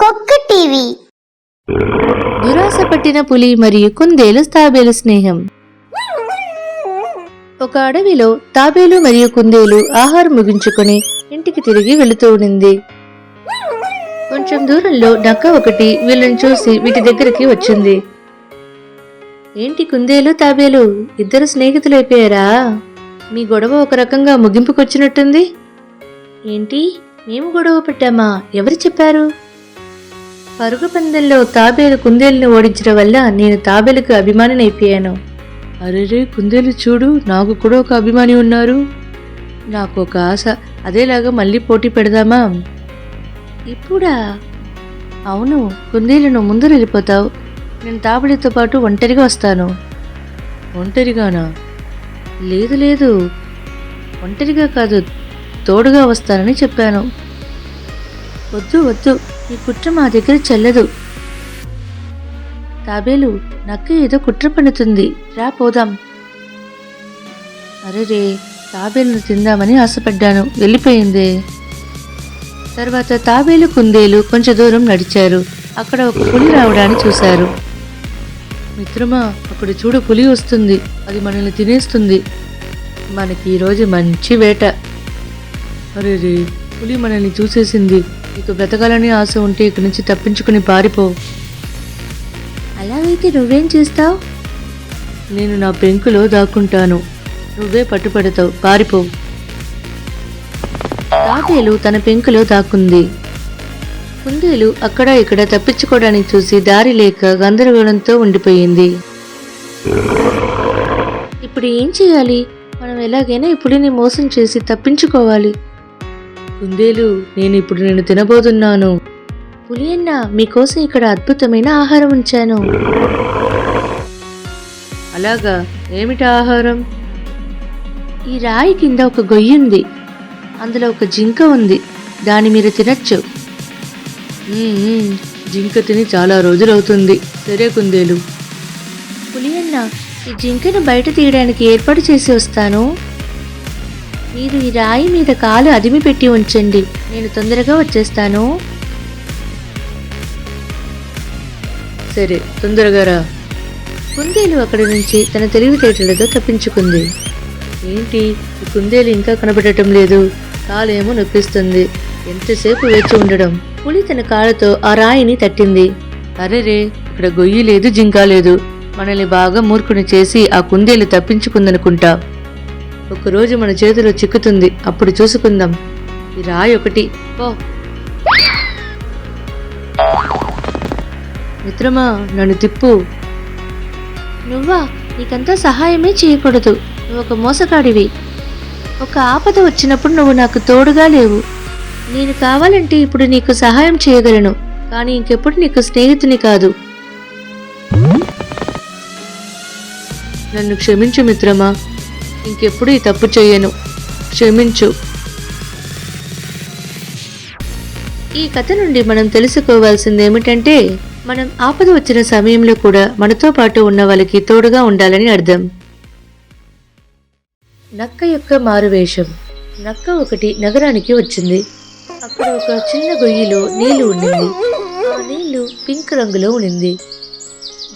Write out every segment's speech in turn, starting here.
కుక్క టీవీ. దురాశ పట్టిన పులి మరియు కుందేలు తాబేలు స్నేహం. ఒక అడవిలో తాబేలు మరియు కుందేలు ఆహారం ముగించుకొని ఇంటికి తిరిగి వెళుతూ ఉండింది. కొంచెం దూరంలో డక్క ఒకటి వీళ్ళని చూసి వీటి దగ్గరికి వచ్చింది. ఏంటి కుందేలు తాబేలు? ఇద్దరు స్నేహితులైపోయారా మీ గొడవ ఒక రకంగా ముగింపుకొచ్చినట్టుంది? ఏంటి? మేము గొడవ పెట్టామా? ఎవరు చెప్పారు? పరుగు పందెంలో తాబేలు కుందేలును ఓడించడం వల్ల నేను తాబేలుకు అభిమానినైపోయాను. అరెరే కుందేలు చూడు నాకు కూడా ఒక అభిమాని ఉన్నారు. నాకు ఒక ఆశ అదేలాగా మళ్ళీ పోటీ పెడదామా? ఇప్పుడా? అవును కుందేలును ముందు వెళ్ళిపోతావు. నేను తాబేలుతో పాటు ఒంటరిగా వస్తాను. ఒంటరిగానా? లేదు లేదు. ఒంటరిగా కాదు తోడుగా వస్తానని చెప్పాను. వద్దు వద్దు ఈ కుట్ర మా దగ్గర చెల్లదు. తాబేలు నక్క ఏదో కుట్ర పన్నుతుంది. రా పోదాం. అరెరే తాబేలును తిందామని ఆశపడ్డాను. వెళ్ళిపోయిందే. తర్వాత తాబేలు కుందేలు కొంచెం దూరం నడిచారు. అక్కడ ఒక పులి రావడాన్ని చూశారు. మిత్రమా అక్కడ చూడు పులి వస్తుంది. అది మనల్ని తినేస్తుంది. మనకి ఈరోజు మంచి వేట. అరే రే పులి మనల్ని చూసేసింది. నీకు బ్రతకాలని ఆశ ఉంటే ఇక్కడి నుంచి తప్పించుకుని పారిపో. అలాగైతే నువ్వేం చేస్తావు? నేను నా పెంకులో దాక్కుంటాను. నువ్వే పట్టుపడతావు. పారిపో. తాతేలు తన పెంకులో దాక్కుంది. కుందేలు అక్కడ ఇక్కడ తప్పించుకోవడానికి చూసి దారి లేక గందరగోళంతో ఉండిపోయింది. ఇప్పుడు ఏం చేయాలి? మనం ఎలాగైనా ఈ పులిని మోసం చేసి తప్పించుకోవాలి. కుందేలు నేను ఇప్పుడు నేను తినబోతున్నాను. పులియన్న మీకోసం ఇక్కడ అద్భుతమైన ఆహారం ఉంచాను. అలాగా? ఏమిటి ఆహారం? ఈ రాయి కింద ఒక గొయ్యి ఉంది. అందులో ఒక జింక ఉంది. దాన్ని మీరు తినచ్చు. జింక తిని చాలా రోజులవుతుంది సరే కుందేలు. పులియన్న ఈ జింకను బయట తీయడానికి ఏర్పాటు చేసి వస్తాను. మీరు ఈ రాయి మీద కాలు అదిమి పెట్టి ఉంచండి. నేను తొందరగా వచ్చేస్తాను. సరే తొందరగా రా. కుందేలు అక్కడి నుంచి తన తెలివితేటలతో తప్పించుకుంది. ఏంటి? ఈ కుందేలు ఇంకా కనబడటం లేదు. కాలేమో నొప్పిస్తుంది. ఎంతసేపు వేచి ఉండడం? పులి తన కాళ్ళతో ఆ రాయిని తట్టింది. అరెరే ఇక్కడ గొయ్యి లేదు జింక లేదు. మనల్ని బాగా మూర్ఖుని చేసి ఆ కుందేలు తప్పించుకుందనుకుంటా. ఒకరోజు మన చేతిలో చిక్కుతుంది. అప్పుడు చూసుకుందాం. ఈ రాయి ఒకటి. పో. మిత్రమా నన్ను తిప్పు. నువ్వా నీకంతా సహాయమే చేయకూడదు. నువ్వు ఒక మోసగాడివి. ఒక ఆపద వచ్చినప్పుడు నువ్వు నాకు తోడుగా లేవు. నేను కావాలంటే ఇప్పుడు నీకు సహాయం చేయగలను. కానీ ఇంకెప్పుడు నీకు స్నేహితుని కాదు. నన్ను క్షమించు మిత్రమా. ఇంకెప్పుడు ఈ తప్పు చేయను క్షమించు. ఈ కథ నుండి మనం తెలుసుకోవాల్సింది ఏమిటంటే మనం ఆపద వచ్చిన సమయంలో కూడా మనతో పాటు ఉన్న వాళ్ళకి తోడుగా ఉండాలని అర్థం. నక్క యొక్క మారువేషం నక్క ఒకటి నగరానికి వచ్చింది. అక్కడ ఒక చిన్న గొయ్యిలో నీళ్ళు ఉండింది. ఆ నీళ్ళు పింక్ రంగులో ఉండింది.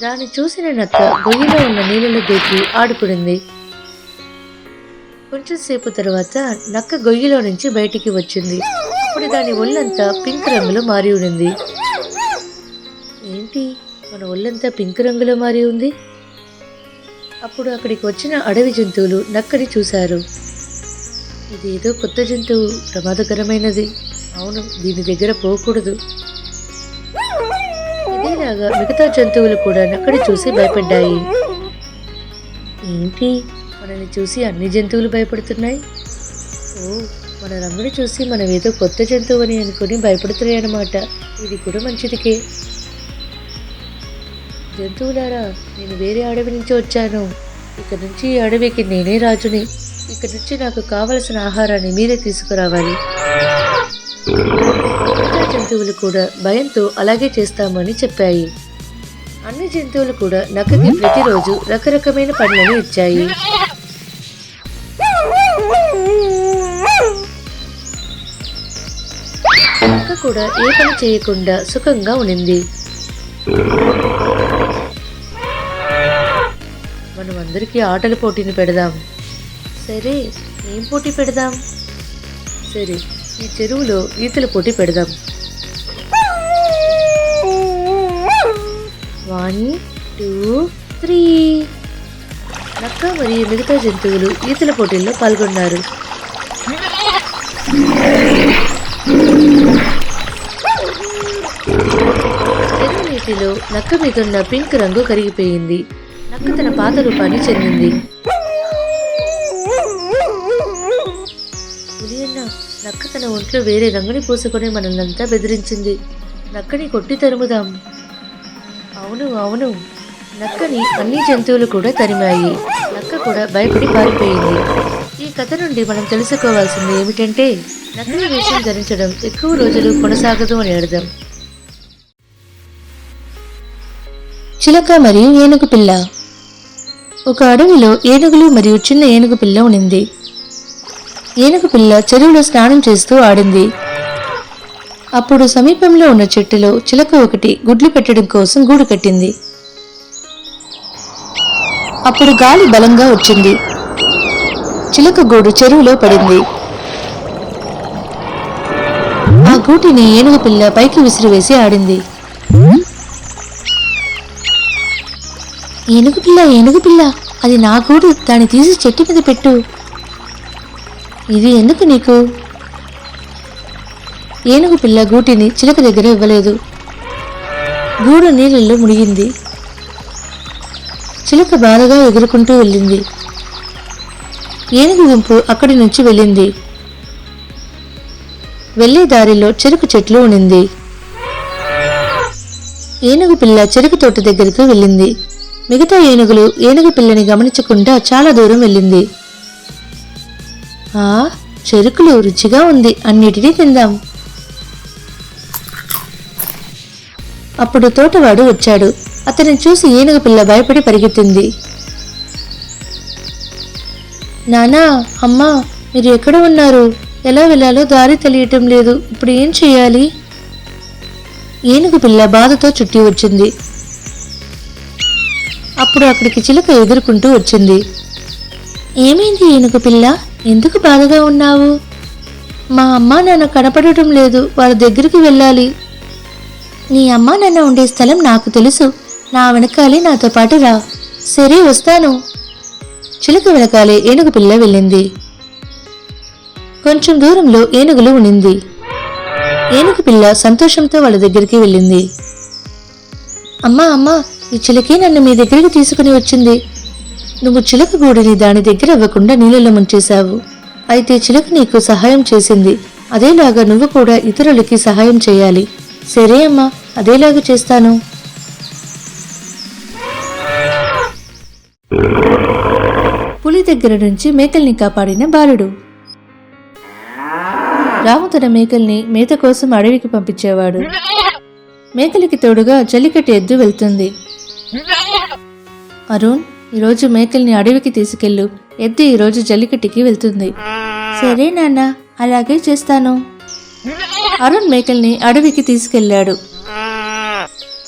దాన్ని చూసిన నక్క గొయ్యిలో ఉన్న నీళ్ళలో దూకి ఆడుకుడింది కొంచెం సేపు తర్వాత నక్క గొయ్యిలో నుంచి బయటికి వచ్చింది. అప్పుడు దాని ఒళ్ళంతా పింక్ రంగులో మారి ఉండింది ఏంటి? మన ఒళ్ళంతా పింక్ రంగులో మారి ఉంది? అప్పుడు అక్కడికి వచ్చిన అడవి జంతువులు నక్కని చూశారు. ఇదేదో కొత్త జంతువు. ప్రమాదకరమైనది. అవును దీని దగ్గర పోకూడదు. ఇదేలాగా మిగతా జంతువులు కూడా నక్కడి చూసి భయపడ్డాయి. ఏంటి? మనల్ని చూసి అన్ని జంతువులు భయపడుతున్నాయి. ఓ మన రంగుని చూసి మనం ఏదో కొత్త జంతువు అని అనుకుని భయపడుతున్నాయన్నమాట. ఇది కూడా మంచిదికే. జంతువులారా నేను వేరే అడవి నుంచి వచ్చాను. ఇక్కడ నుంచి ఈ అడవికి నేనే రాజుని. ఇక్కడ నుంచి నాకు కావలసిన ఆహారాన్ని మీరే తీసుకురావాలి. మిగతా జంతువులు కూడా భయంతో అలాగే చేస్తామని చెప్పాయి. అన్ని జంతువులు కూడా నక్కకి ప్రతిరోజు రకరకమైన పండ్లను ఇచ్చాయి. కూడా ఏ పని చేయకుండా సుఖంగా ఉనింది మనం అందరికీ ఆటల పోటీని పెడదాం. సరే ఏం పోటీ పెడదాం? సరే ఈ చెరువులో ఈతల పోటీ పెడదాం. One two three. నక్క మరియు మిగతా జంతువులు ఈతల పోటీల్లో పాల్గొన్నారు. చీకటిలో నక్క మీద ఉన్న పింక్ రంగు కరిగిపోయింది. నక్క తన పాత రూపాన్ని చెందింది. పులియన్న నక్క తన ఒంట్లో వేరే రంగుని పూసుకొని మనల్నంతా బెదిరించింది. నక్కని కొట్టి తరుముదాం. అవును అవును. నక్కని అన్ని జంతువులు కూడా తరిమాయి. నక్క కూడా భయపడి పారిపోయింది. ఈ కథ నుండి మనం తెలుసుకోవాల్సింది ఏమిటంటే నక్కల వేషం ధరించడం ఎక్కువ రోజులు కొనసాగదు అని అర్థం. చిలక మరియు ఏనుగు పిల్ల. ఒక అడవిలో ఏనుగులు మరియు చిన్న ఏనుగు పిల్ల ఉనింది. ఏనుగు పిల్ల చెరువులో స్నానం చేస్తూ ఆడింది. అప్పుడు సమీపంలో ఉన్న చెట్టులో చిలక ఒకటి గుడ్లు పెట్టడం కోసం గూడు కట్టింది. అప్పుడు గాలి బలంగా వచ్చింది. చిలక గూడు చెరువులో పడింది. ఆ గూటిని ఏనుగు పిల్ల పైకి విసిరివేసి ఆడింది. ఏనుగుపిల్ల పిల్ల పిల్ల. అది నా గూడు దాన్ని తీసి చెట్టు మీద పెట్టు. ఇది ఎందుకు నీకు? ఏనుగు పిల్ల గూటిని చిలక దగ్గర ఇవ్వలేదు. గూడు నీళ్ళల్లో మునిగింది. చిలక బాధగా ఎగురుకుంటూ వెళ్ళింది. ఏనుగు గుంపు అక్కడి నుంచి వెళ్ళింది. వెళ్ళే దారిలో చెరుకు చెట్లు ఉనింది. ఏనుగు పిల్ల చెరుకు తోట దగ్గరకు వెళ్ళింది. మిగతా ఏనుగులు ఏనుగు పిల్లని గమనించకుండా చాలా దూరం వెళ్ళింది. ఆ చెరుకులు రుచిగా ఉంది. అన్నిటినీ తిందాం. అప్పుడు తోటవాడు వచ్చాడు. అతన్ని చూసి ఏనుగు పిల్ల భయపడి పరిగెత్తింది. నానా అమ్మా మీరు ఎక్కడ ఉన్నారు? ఎలా వెళ్ళాలో దారి తెలియటం లేదు. ఇప్పుడు ఏం చేయాలి? ఏనుగు పిల్ల బాధతో చుట్టి వచ్చింది. అప్పుడు అక్కడికి చిలుక ఎదుర్కొంటూ వచ్చింది. ఏమైంది ఏనుగు పిల్ల? ఎందుకు బాధగా ఉన్నావు? మా అమ్మ నాన్న కనపడటం లేదు వాళ్ళ దగ్గరికి వెళ్ళాలి. నీ అమ్మ నాన్న ఉండే స్థలం నాకు తెలుసు. నా వెనకాలే నాతో పాటు రా. సరే వస్తాను. చిలుక వెనకాలే ఏనుగు పిల్ల వెళ్ళింది. కొంచెం దూరంలో ఏనుగులు ఉనింది. ఏనుగు పిల్ల సంతోషంతో వాళ్ళ దగ్గరికి వెళ్ళింది. అమ్మా అమ్మా ఈ చిలకే నన్ను మీ దగ్గరికి తీసుకుని వచ్చింది. నువ్వు చిలక గూడిని దాని దగ్గర ఇవ్వకుండా నీళ్ళలో ముంచేశావు. అయితే చిలక నీకు సహాయం చేసింది. అదేలాగా నువ్వు కూడా ఇతరులకి సహాయం చేయాలి. సరే అమ్మా అదేలాగా చేస్తాను. పులి దగ్గర నుంచి మేకల్ని కాపాడిన బాలుడు. రాము తన మేకల్ని మేత కోసం అడవికి పంపించేవాడు. మేకలకి తోడుగా జల్లికట్టు ఎద్దు వెళ్తుంది. అరుణ్ ఈరోజు మేకల్ని అడవికి తీసుకెళ్ళు. ఎద్దు ఈరోజు జల్లికట్టుకి వెళ్తుంది. సరే నాన్న అలాగే చేస్తాను. అరుణ్ మేకల్ని అడవికి తీసుకెళ్ళాడు.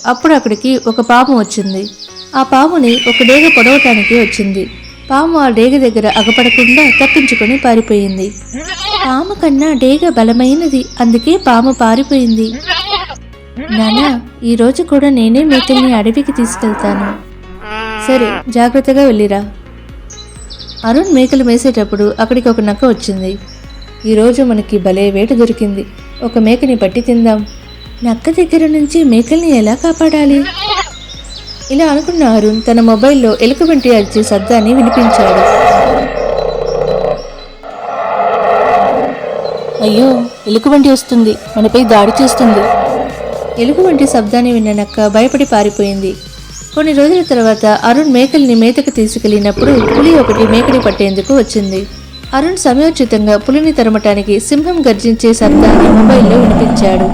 అప్పుడు అక్కడికి ఒక పాము వచ్చింది. ఆ పాముని ఒక డేగ పొడవటానికి వచ్చింది. పాము ఆ డేగ దగ్గర అగపడకుండా తప్పించుకొని పారిపోయింది. పాము కన్నా డేగ బలమైనది అందుకే పాము పారిపోయింది. నానా ఈరోజు కూడా నేనే మేకల్ని అడవికి తీసుకెళ్తాను. సరే జాగ్రత్తగా వెళ్ళిరా. అరుణ్ మేకలు మేసేటప్పుడు అక్కడికి ఒక నక్క వచ్చింది. ఈరోజు మనకి భలే వేట దొరికింది. ఒక మేకని పట్టి తిందాం. నక్క దగ్గర నుంచి మేకల్ని ఎలా కాపాడాలి? ఇలా అనుకున్న అరుణ్ తన మొబైల్లో ఎలుక వంటి అరిచే శబ్దాన్ని వినిపించాడు. అయ్యో ఎలుక వంటి వస్తుంది. మనపై దాడి చేస్తుంది. ఎలుగు వంటి శబ్దాన్ని విన్న నక్క భయపడి పారిపోయింది. కొన్ని రోజుల తర్వాత అరుణ్ మేకల్ని మేతకు తీసుకెళ్ళినప్పుడు పులి ఒకటి మేకని పట్టేందుకు వచ్చింది. అరుణ్ సమయోచితంగా పులిని తరమటానికి సింహం గర్జించే శబ్దాన్ని మొబైల్లో వినిపించాడు.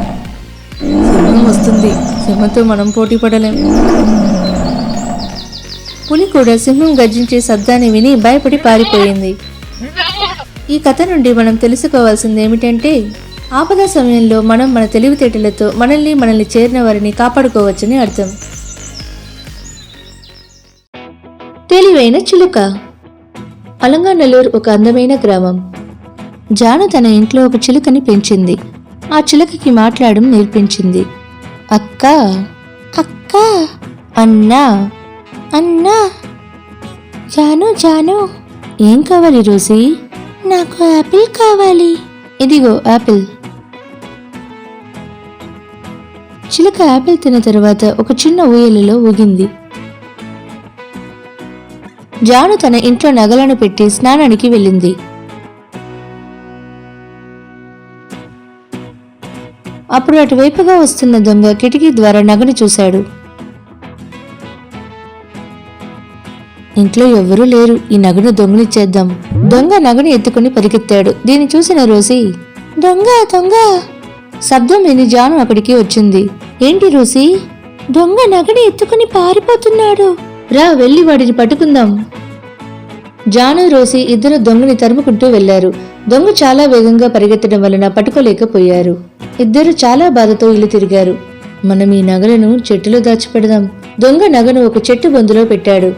సింహం వస్తుంది. సింహంతో మనం పోటీ పడలేం. పులి కూడా సింహం గర్జించే శబ్దాన్ని విని భయపడి పారిపోయింది. ఈ కథ నుండి మనం తెలుసుకోవాల్సింది ఏమిటంటే ఆపద సమయంలో మనం మన తెలివితేటలతో మనల్ని మనల్ని చేరిన వారిని కాపాడుకోవచ్చని అర్థం. తెలివైన చిలుక. అలంగానల్లూరు ఒక అందమైన గ్రామం. జాను తన ఇంట్లో ఒక చిలుకని పెంచింది. ఆ చిలుకకి మాట్లాడడం నేర్పించింది. అక్క అక్క అన్నా అన్నా. జాను జాను ఏం కావాలి రోజీ? నాకు యాపిల్ కావాలి. ఇదిగో యాపిల్ చిలక యాపిల్ తిన్న తర్వాత ఒక చిన్న ఊయలలో ఊగింది. జాను తన ఇంట్లో నగలను పెట్టి స్నానానికి వెళ్ళింది. అప్పుడు అటువైపుగా వస్తున్న దొంగ కిటికీ ద్వారా నగను చూశాడు. ఇంట్లో ఎవ్వరూ లేరు. ఈ నగను దొంగలిచ్చేద్దాం దొంగ నగను ఎత్తుకుని పరిగెత్తాడు. దీన్ని చూసిన రోజీ దొంగ దొంగ! శబ్దం విని జాను అక్కడికి వచ్చింది. ఏంటి రుసి? దొంగ నగని ఎత్తుకుని పారిపోతున్నాడు. రా వెళ్ళి వాడిని పట్టుకుందాం. జాను రోసి ఇద్దరు దొంగని తరుముకుంటూ వెళ్ళారు దొంగ చాలా వేగంగా పరిగెత్తడం వలన పట్టుకోలేకపోయారు. ఇద్దరు చాలా బాధతో ఇల్లు తిరిగారు. మనం ఈ నగలను చెట్టులో దాచిపెడదాం. దొంగ నగను ఒక చెట్టు బొందులో పెట్టాడు.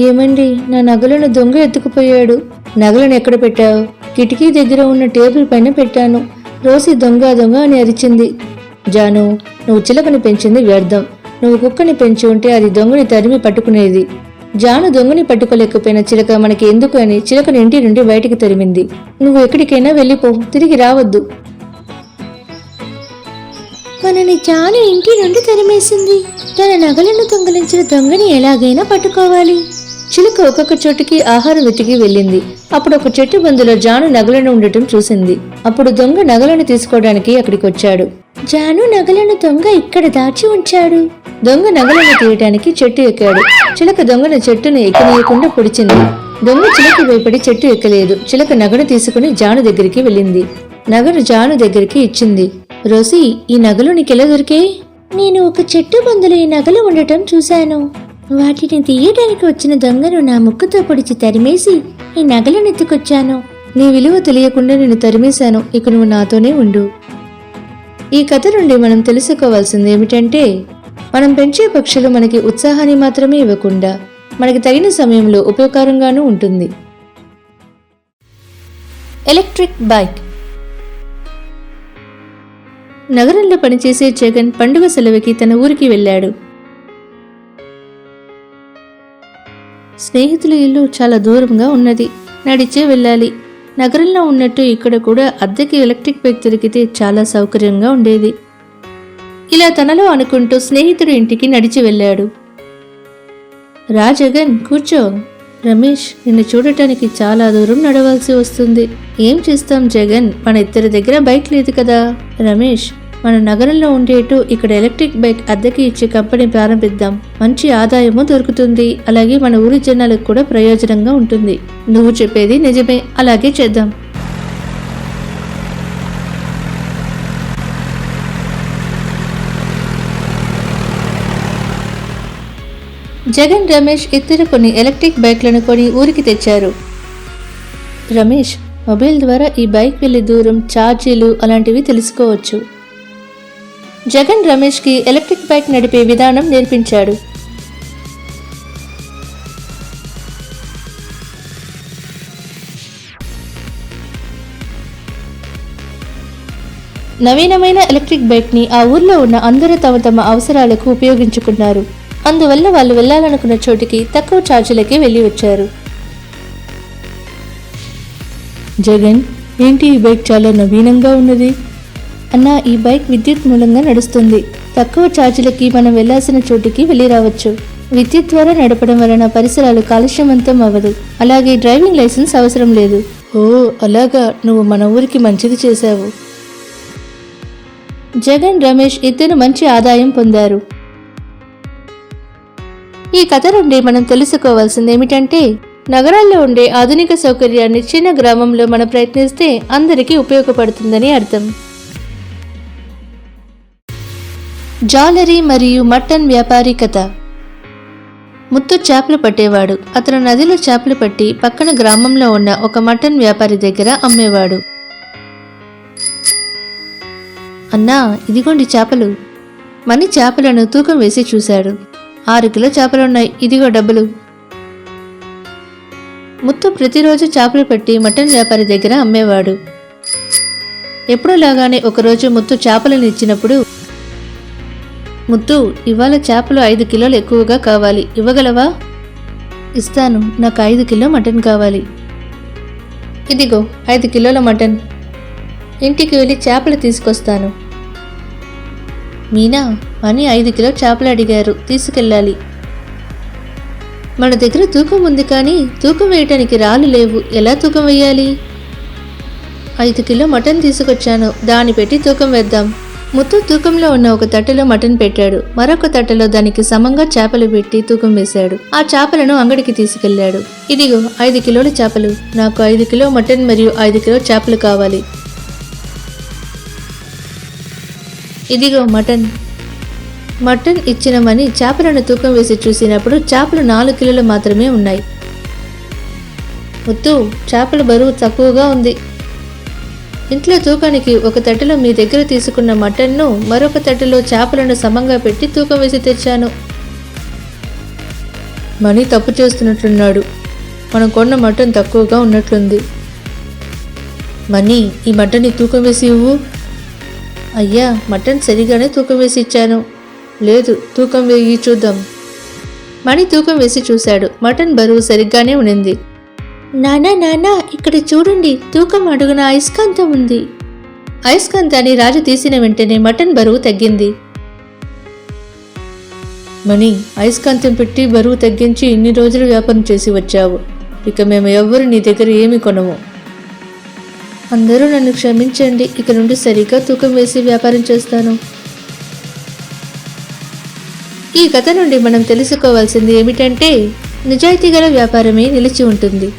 ఏమండి నా నగలను దొంగ ఎత్తుకుపోయాడు. నగలను ఎక్కడ పెట్టావు? కిటికీ దగ్గర ఉన్న టేబుల్ పైన పెట్టాను. రోసి దొంగ దొంగ అని అరిచింది. జాను నువ్వు చిలకని పెంచింది వ్యర్థం. నువ్వు కుక్కని పెంచి ఉంటే అది దొంగని తరిమి పట్టుకునేది. జాను దొంగని పట్టుకోలేకపోయిన చిలక మనకి ఎందుకు అని చిలకని ఇంటి నుండి బయటికి తరిమింది. నువ్వు ఎక్కడికైనా వెళ్ళిపో తిరిగి రావద్దు. మనని జాను ఇంటి నుండి తరిమేసింది. తన నగలను దొంగలించిన దొంగని ఎలాగైనా పట్టుకోవాలి. చిలుక ఒక్కొక్క చోటుకి ఆహారం వెతికి వెళ్ళింది. అప్పుడు ఒక చెట్టు బందులో జాను నగలను ఉండటం చూసింది. అప్పుడు దొంగ నగలను తీసుకోవడానికి అక్కడికి వచ్చాడు జాను నగలను దొంగ ఇక్కడ దాచి ఉంచాడు. దొంగ నగలను తీయటానికి చెట్టు ఎక్కాడు. చిలక దొంగను చెట్టును ఎక్కనీయకుండా పొడిచింది. దొంగ చిలక భయపడి చెట్టు ఎక్కలేదు. చిలక నగను తీసుకుని జాను దగ్గరికి వెళ్ళింది. నగను జాను దగ్గరికి ఇచ్చింది. రోసి ఈ నగలు నీకెలా దొరికే నేను ఒక చెట్టు బందులో ఈ నగలు ఉండటం చూశాను. వాటిని తీయడానికి వచ్చిన దొంగను నా ముక్కుతో పొడిచి తరిమేసి ఈ నగలను ఎత్తుకొచ్చాను. నీ విలువ తెలియకుండా నేను తరిమేశాను. ఇక నువ్వు నాతోనే ఉండు. ఈ కథ నుండి మనం తెలుసుకోవాల్సింది ఏమిటంటే మనం పెంచే పక్షులు మనకి ఉత్సాహాన్ని మాత్రమే ఇవ్వకుండా మనకి తగిన సమయంలో ఉపయోగకరంగానూ ఉంటుంది. Electric bike. నగరంలో పనిచేసే జగన్ పండుగ సెలవుకి తన ఊరికి వెళ్ళాడు. స్నేహితుల ఇల్లు చాలా దూరంగా ఉన్నది. నడిచే వెళ్ళాలి. నగరంలో ఉన్నట్టు ఇక్కడ కూడా అద్దెకి ఎలక్ట్రిక్ బైక్ దొరికితే చాలా సౌకర్యంగా ఉండేది. ఇలా తనలో అనుకుంటూ స్నేహితుడి ఇంటికి నడిచి వెళ్ళాడు. రా జగన్ కూర్చో. రమేష్ నిన్ను చూడటానికి చాలా దూరం నడవాల్సి వస్తుంది. ఏం చేస్తాం జగన్? మన ఇద్దరి దగ్గర బైక్ లేదు కదా. రమేష్ మన నగరంలో ఉండేటు ఇక్కడ ఎలక్ట్రిక్ బైక్ అద్దెకి ఇచ్చే కంపెనీ ప్రారంభిద్దాం. మంచి ఆదాయము దొరుకుతుంది. అలాగే మన ఊరి జనాలకు కూడా ప్రయోజనంగా ఉంటుంది. నువ్వు చెప్పేది నిజమే. అలాగే చేద్దాం. జగన్ రమేష్ ఇద్దరు కొన్ని ఎలక్ట్రిక్ బైక్లను కొని ఊరికి తెచ్చారు. రమేష్ మొబైల్ ద్వారా ఈ బైక్ వెళ్ళే దూరం ఛార్జీలు అలాంటివి తెలుసుకోవచ్చు. జగన్ రమేష్కి ఎలక్ట్రిక్ బైక్ నడిపే విధానం నేర్పించాడు. నవీనమైన ఎలక్ట్రిక్ బైక్ని ఆ ఊర్లో ఉన్న అందరూ తమ తమ అవసరాలకు ఉపయోగించుకున్నారు. అందువల్ల వాళ్ళు వెళ్ళాలనుకున్న చోటికి తక్కువ ఛార్జీలకే వెళ్ళి వచ్చారు. జగన్ ఏంటి ఈ బైక్ చాలా నవీనంగా ఉన్నది? అన్న ఈ బైక్ విద్యుత్ మూలంగా నడుస్తుంది. తక్కువ ఛార్జీలకి మనం వెళ్ళాల్సిన చోటికి వెళ్ళి రావచ్చు విద్యుత్ ద్వారా నడపడం వలన పరిసరాలు కాలుష్యవంతం అవ్వదు. అలాగే డ్రైవింగ్ లైసెన్స్ అవసరం లేదు. ఓ అలాగా. నువ్వు మన ఊరికి మంచిది చేశావు. జగన్ రమేష్ ఇద్దరు మంచి ఆదాయం పొందారు. ఈ కథ నుండి మనం తెలుసుకోవాల్సింది ఏమిటంటే నగరాల్లో ఉండే ఆధునిక సౌకర్యాన్ని చిన్న గ్రామంలో మనం ప్రయత్నిస్తే అందరికీ ఉపయోగపడుతుందని అర్థం. జాలరీ మరియు మటన్ వ్యాపారి కథ. ముత్తు చేపలు పట్టేవాడు. అతను నదిలో చేపలు పట్టి పక్కన గ్రామంలో ఉన్న ఒక మటన్ వ్యాపారి దగ్గర అమ్మేవాడు. అన్నా ఇదిగోండి చేపలు. మణి చేపలను తూకం వేసి చూశాడు. ఆరు కిలో చేపలున్నాయి. ఇదిగో డబ్బులు. ముత్తు ప్రతిరోజు చేపలు పెట్టి మటన్ వ్యాపారి దగ్గర అమ్మేవాడు. ఎప్పుడూలాగానే ఒకరోజు ముత్తు చేపలను ఇచ్చినప్పుడు ముత్తు ఇవాళ చేపలు ఐదు కిలోలు ఎక్కువగా కావాలి. ఇవ్వగలవా? ఇస్తాను. నాకు ఐదు కిలో మటన్ కావాలి. ఇదిగో ఐదు కిలోల మటన్. ఇంటికి వెళ్ళి చేపలు తీసుకొస్తాను. మీనా అని ఐదు కిలో చేపలు అడిగారు. తీసుకెళ్ళాలి. మన దగ్గర తూకం ఉంది కానీ తూకం వేయటానికి రాళ్ళు లేవు. ఎలా తూకం వేయాలి? ఐదు కిలో మటన్ తీసుకొచ్చాను. దాన్ని పెట్టి తూకం వేద్దాం. ముత్తు తూకంలో ఉన్న ఒక తట్టెలో మటన్ పెట్టాడు. మరొక తట్టెలో దానికి సమంగా చేపలు పెట్టి తూకం వేశాడు. ఆ చేపలను అంగడికి తీసుకెళ్ళాడు ఇదిగో ఐదు కిలోల చేపలు. నాకు ఐదు కిలో మటన్ మరియు ఐదు కిలో చేపలు కావాలి. ఇదిగో మటన్. మటన్ ఇచ్చినమని చేపలను తూకం వేసి చూసినప్పుడు చేపలు నాలుగు కిలోలు మాత్రమే ఉన్నాయి. ముత్తు చేపల బరువు తక్కువగా ఉంది. ఇంట్లో తూకానికి ఒక తట్టలో మీ దగ్గర తీసుకున్న మటన్ను మరొక తట్టలో చేపలను సమంగా పెట్టి తూకం వేసి తెచ్చాను. మనీ తప్పు చేస్తున్నట్లున్నాడు మనం కొన్న మటన్ తక్కువగా ఉన్నట్లుంది. మనీ ఈ మటన్ని తూకం వేసి ఇవ్వు. అయ్యా మటన్ సరిగానే తూకం వేసి ఇచ్చాను. లేదు తూకం వేయి చూద్దాం. మణి తూకం వేసి చూశాడు. మటన్ బరువు సరిగ్గానే ఉండింది నానా నానా ఇక్కడ చూడండి తూకం అడుగున అయస్కాంతం ఉంది. అయస్కాంతాన్ని రాజు తీసిన వెంటనే మటన్ బరువు తగ్గింది. మణి అయస్కాంతం పెట్టి బరువు తగ్గించి ఇన్ని రోజులు వ్యాపారం చేసి వచ్చావు. ఇక మేము ఎవ్వరు నీ దగ్గర ఏమి కొనము. అందరూ నన్ను క్షమించండి ఇక నుండి సరిగ్గా తూకం వేసి వ్యాపారం చేస్తాను. ఈ కథ నుండి మనం తెలుసుకోవాల్సింది ఏమిటంటే నిజాయితీ గల వ్యాపారమే నిలిచి ఉంటుంది.